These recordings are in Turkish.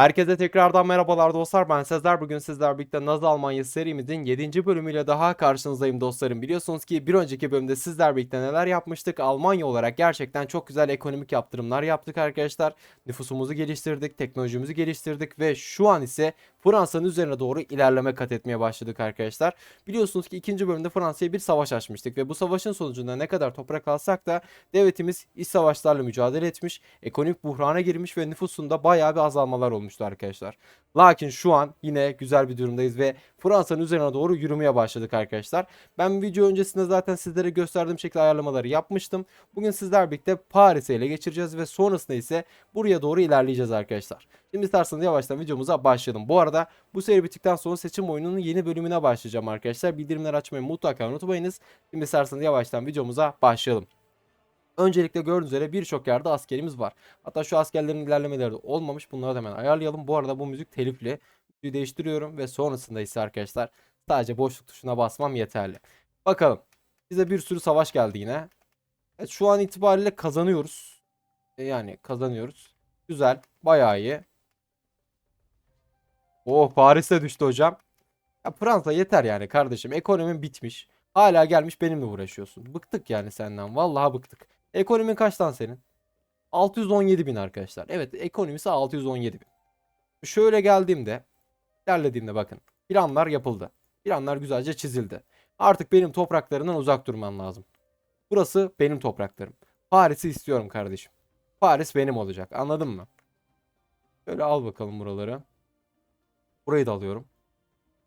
Herkese tekrardan merhabalar dostlar. Ben Sezer. Bugün sizler birlikte Nazi Almanya serimizin 7. bölümüyle daha karşınızdayım dostlarım. Biliyorsunuz ki bir önceki bölümde sizler birlikte neler yapmıştık? Almanya olarak gerçekten çok güzel ekonomik yaptırımlar yaptık arkadaşlar. Nüfusumuzu geliştirdik, teknolojimizi geliştirdik ve şu an ise Fransa'nın üzerine doğru ilerleme kat etmeye başladık arkadaşlar. Biliyorsunuz ki ikinci bölümde Fransa'ya bir savaş açmıştık ve bu savaşın sonucunda ne kadar toprak alsak da devletimiz iç savaşlarla mücadele etmiş, ekonomik buhrana girmiş ve nüfusunda bayağı bir azalmalar olmuştu arkadaşlar. Lakin şu an yine güzel bir durumdayız ve Fransa'nın üzerine doğru yürümeye başladık arkadaşlar. Ben video öncesinde zaten sizlere gösterdiğim şekilde ayarlamaları yapmıştım. Bugün sizler birlikte Paris'e ele geçireceğiz ve sonrasında ise buraya doğru ilerleyeceğiz arkadaşlar. Şimdi isterseniz yavaştan videomuza başlayalım. Bu arada bu seri bittikten sonra seçim oyununun yeni bölümüne başlayacağım arkadaşlar. Bildirimleri açmayı mutlaka unutmayınız. Şimdi isterseniz yavaştan videomuza başlayalım. Öncelikle gördüğünüz üzere birçok yerde askerimiz var. Hatta şu askerlerin ilerlemeleri de olmamış. Bunları da hemen ayarlayalım. Bu arada bu müzik telifli. Müziği değiştiriyorum ve sonrasında ise arkadaşlar sadece boşluk tuşuna basmam yeterli. Bakalım. Bize bir sürü savaş geldi yine. Evet, şu an itibariyle kazanıyoruz. E, yani kazanıyoruz. Güzel. Bayağı iyi. Oh Paris'e düştü hocam. Ya Fransa yeter yani kardeşim. Ekonomin bitmiş. Hala gelmiş benimle uğraşıyorsun. Bıktık yani senden. Vallahi bıktık. Ekonomin kaç lan senin? 617 bin arkadaşlar. Evet ekonomisi 617 bin. Şöyle geldiğimde ilerlediğimde bakın planlar yapıldı. Planlar güzelce çizildi. Artık benim topraklarından uzak durman lazım. Burası benim topraklarım. Paris'i istiyorum kardeşim. Paris benim olacak. Anladın mı? Şöyle al bakalım buraları. Burayı da alıyorum.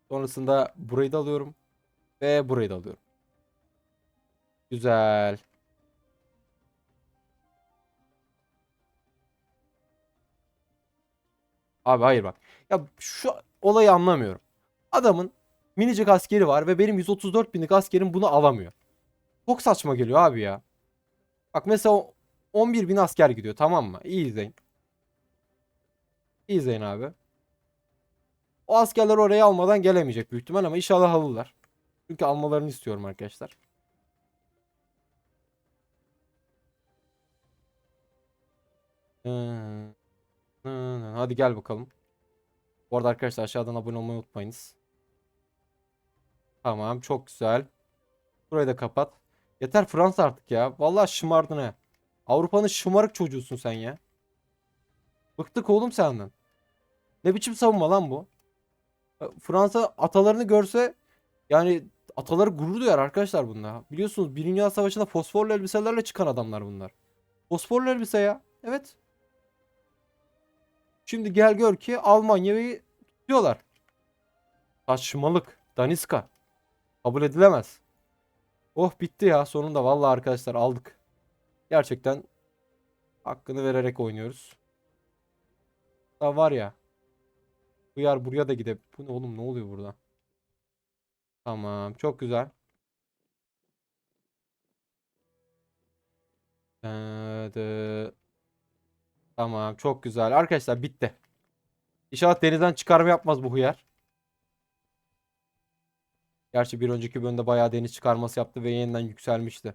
Sonrasında burayı da alıyorum. Ve burayı da alıyorum. Güzel. Abi hayır bak. Ya şu olayı anlamıyorum. Adamın minicik askeri var ve benim 134 binlik askerim bunu alamıyor. Çok saçma geliyor abi ya. Bak mesela 11 bin asker gidiyor tamam mı? İyi izleyin. İyi izleyin abi. O askerler oraya almadan gelemeyecek büyük ihtimal ama inşallah alırlar. Çünkü almalarını istiyorum arkadaşlar. Hmm. Hadi gel bakalım. Bu arada arkadaşlar aşağıdan abone olmayı unutmayınız. Tamam çok güzel. Burayı da kapat. Yeter Fransa artık ya. Vallahi şımardın he. Avrupa'nın şımarık çocuğusun sen ya. Bıktık oğlum senden. Ne biçim savunma lan bu? Fransa atalarını görse yani ataları gurur duyar arkadaşlar bunlar. Biliyorsunuz bir Dünya Savaşı'nda fosforlu elbiselerle çıkan adamlar bunlar. Fosforlu elbise ya. Evet. Şimdi gel gör ki Almanya'yı tutuyorlar. Saçmalık. Daniska. Kabul edilemez. Oh bitti ya sonunda vallahi arkadaşlar aldık. Gerçekten hakkını vererek oynuyoruz. Da var ya. Bu yer buraya da gidip. Bu ne oğlum ne oluyor burada? Tamam çok güzel. Ee, Tamam çok güzel. Arkadaşlar bitti. İnşallah denizden çıkarma yapmaz bu hıyar. Gerçi bir önceki bölümde bayağı deniz çıkarması yaptı ve yeniden yükselmişti.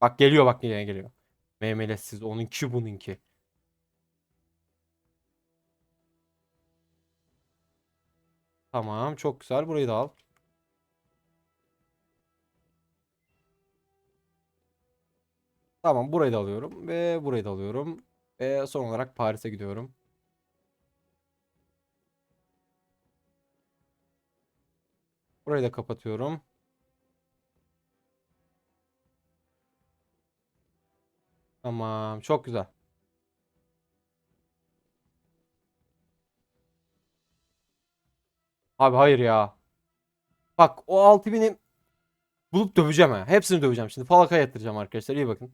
Bak geliyor bak yine geliyor. Memeletsiz onunki bununki. Tamam çok güzel burayı da al. Tamam burayı da alıyorum ve burayı da alıyorum. Ve son olarak Paris'e gidiyorum. Burayı da kapatıyorum. Tamam çok güzel. Abi hayır ya. Bak o 6000'i bulup döveceğim ha. Hepsini döveceğim şimdi. Falakaya yatıracağım arkadaşlar. İyi bakın.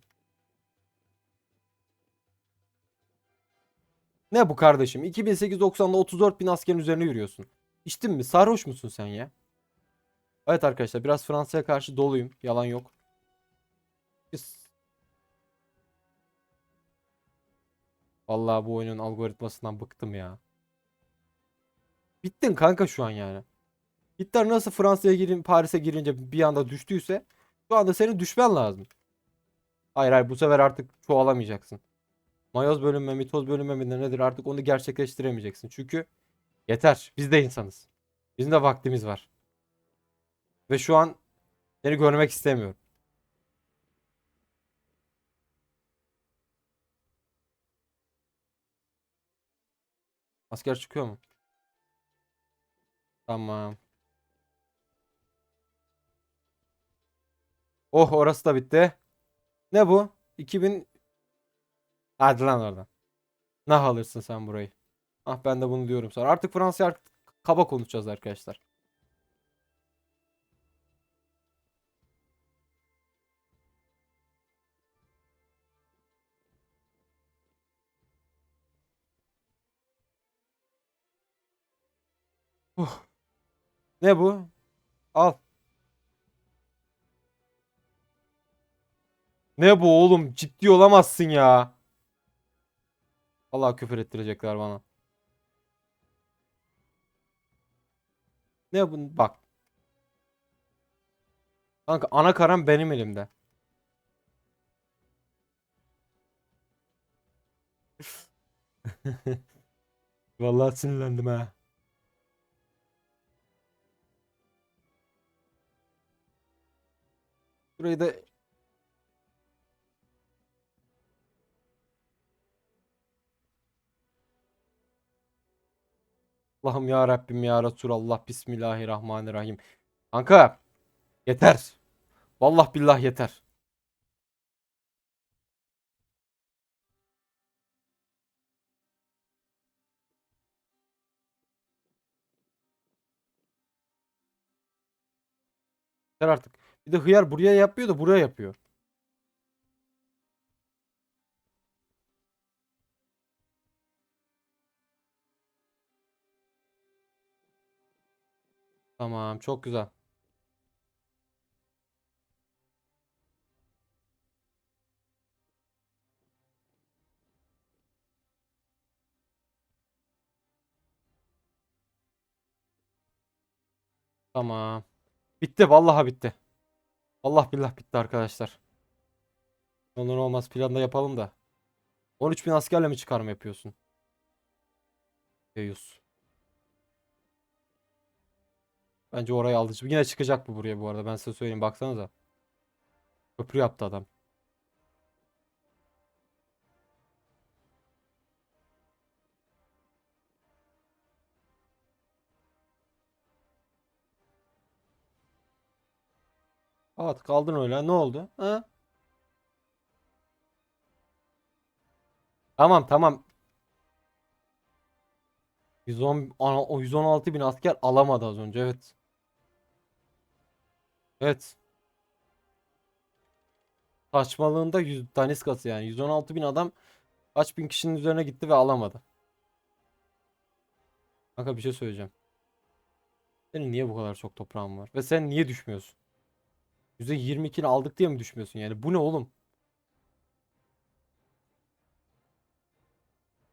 Ne bu kardeşim? 2890'da 34 bin askerin üzerine yürüyorsun. İçtin mi? Sarhoş musun sen ya? Evet arkadaşlar biraz Fransa'ya karşı doluyum. Yalan yok. Vallahi bu oyunun algoritmasından bıktım ya. Bittin kanka şu an yani. Hitler nasıl Fransa'ya girin Paris'e girince bir anda düştüyse şu anda senin düşmen lazım. Hayır hayır bu sefer artık çoğalamayacaksın. Mayoz bölünme, mitoz bölünme mi nedir artık onu gerçekleştiremeyeceksin. Çünkü yeter. Biz de insanız. Bizim de vaktimiz var. Ve şu an seni görmek istemiyorum. Asker çıkıyor mu? Tamam. Oh orası da bitti. Ne bu? 2000 Hadi lan oradan. Nah alırsın sen burayı. Ah ben de bunu diyorum sana. Artık artık kaba konuşacağız arkadaşlar. Uh. Ne bu? Al. Ne bu oğlum? Ciddi olamazsın ya. Allah küfür ettirecekler bana. Ne bu? Bak. Kanka ana karam benim elimde. Vallahi sinirlendim ha. Burayı da Allah'ım ya Rabbim ya Resulallah Bismillahirrahmanirrahim. Kanka yeter. Vallahi billah yeter. Yeter artık. Bir de hıyar buraya yapmıyor da buraya yapıyor. Tamam çok güzel. Tamam. Bitti vallahi bitti. Allah billah bitti arkadaşlar. Olur olmaz planda yapalım da. 13.000 askerle mi çıkarma yapıyorsun? Deyus. Bence orayı aldı. Yine çıkacak bu buraya bu arada. Ben size söyleyeyim. Baksanıza. Köprü yaptı adam. Evet kaldın öyle. Ne oldu? Ha? Tamam tamam. 110 ana- o 116 bin asker alamadı az önce. Evet. Evet. Saçmalığında 100 daniskası yani. 116 bin adam kaç bin kişinin üzerine gitti ve alamadı. Kanka bir şey söyleyeceğim. Senin niye bu kadar çok toprağın var? Ve sen niye düşmüyorsun? %22'ni aldık diye mi düşmüyorsun yani? Bu ne oğlum?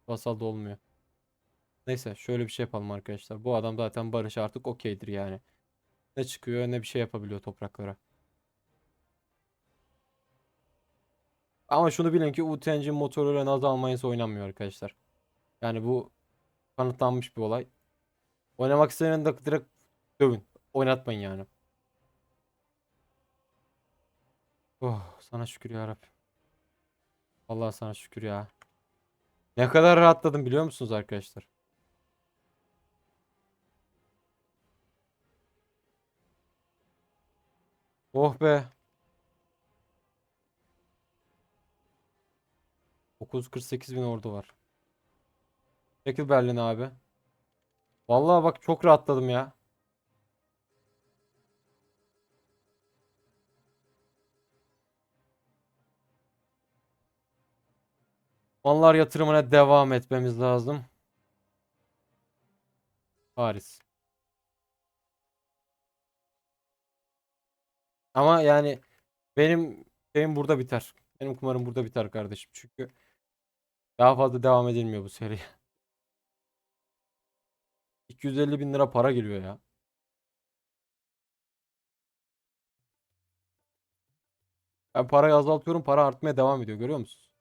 Vasal da olmuyor. Neyse şöyle bir şey yapalım arkadaşlar. Bu adam zaten barış artık okeydir yani. Ne çıkıyor ne bir şey yapabiliyor topraklara. Ama şunu bilin ki UTNC motoruyla Naz Almanya'sı oynanmıyor arkadaşlar. Yani bu kanıtlanmış bir olay. Oynamak isteyen de direkt dövün. Oynatmayın yani. Oh sana şükür ya Rabbim. Allah sana şükür ya. Ne kadar rahatladım biliyor musunuz arkadaşlar? Oh be. 948 bin ordu var. Çekil Berlin abi. Vallahi bak çok rahatladım ya. Onlar yatırımına devam etmemiz lazım. Paris. Ama yani benim şeyim burada biter. Benim kumarım burada biter kardeşim. Çünkü daha fazla devam edilmiyor bu seri. 250 bin lira para geliyor ya. Ben parayı azaltıyorum para artmaya devam ediyor görüyor musunuz?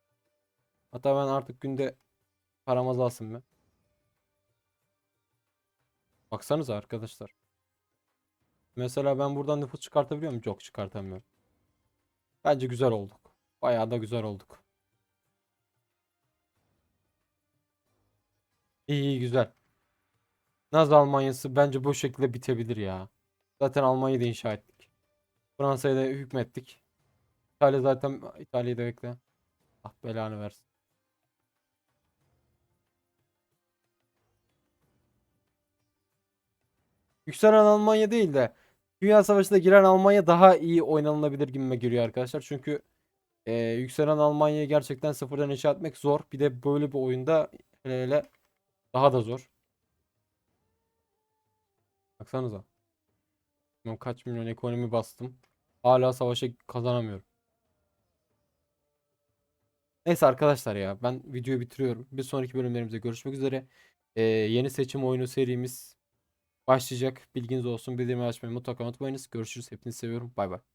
Hatta ben artık günde param azalsın be. Baksanıza arkadaşlar. Mesela ben buradan nüfus çıkartabiliyor muyum? Yok çıkartamıyorum. Bence güzel olduk. Bayağı da güzel olduk. İyi iyi güzel. Naz Almanyası bence bu şekilde bitebilir ya. Zaten Almanya'yı da inşa ettik. Fransa'ya da hükmettik. İtalya zaten İtalya'yı da bekle. Ah belanı versin. Yükselen Almanya değil de Dünya Savaşı'na giren Almanya daha iyi oynanılabilir gibime geliyor arkadaşlar. Çünkü e, yükselen Almanya'yı gerçekten sıfırdan inşa etmek zor. Bir de böyle bir oyunda hele hele daha da zor. Baksanıza. Ben kaç milyon ekonomi bastım. Hala savaşa kazanamıyorum. Neyse arkadaşlar ya ben videoyu bitiriyorum. Bir sonraki bölümlerimizde görüşmek üzere. Ee, yeni seçim oyunu serimiz başlayacak. Bilginiz olsun. Bildirimi açmayı mutlaka unutmayınız. Görüşürüz. Hepinizi seviyorum. Bay bay.